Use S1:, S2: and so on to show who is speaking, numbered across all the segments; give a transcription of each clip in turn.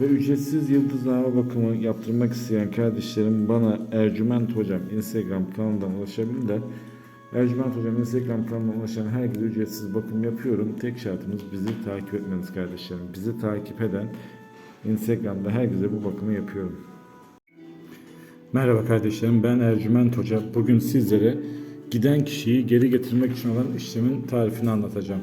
S1: Ve ücretsiz yıldızlama bakımı yaptırmak isteyen kardeşlerim bana Ercüment Hocam Instagram kanalından ulaşabilirler. Ercüment Hocam Instagram kanalına ulaşan herkese ücretsiz bakım yapıyorum. Tek şartımız bizi takip etmeniz kardeşlerim. Bizi takip eden Instagram'da herkese bu bakımı yapıyorum. Merhaba kardeşlerim ben Ercüment Hoca. Bugün sizlere giden kişiyi geri getirmek için olan işlemin tarifini anlatacağım.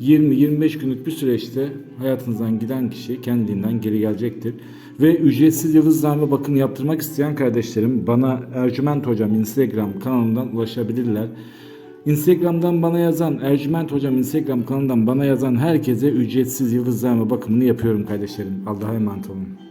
S1: 20-25 günlük bir süreçte hayatınızdan giden kişi kendiliğinden geri gelecektir. Ve ücretsiz yıldızlarla bakım yaptırmak isteyen kardeşlerim bana Ercüment Hocam Instagram kanalından ulaşabilirler. Instagram'dan bana yazan, Ercüment Hocam Instagram kanalından bana yazan herkese ücretsiz yıldızlarla bakımını yapıyorum kardeşlerim. Allah'a emanet olun.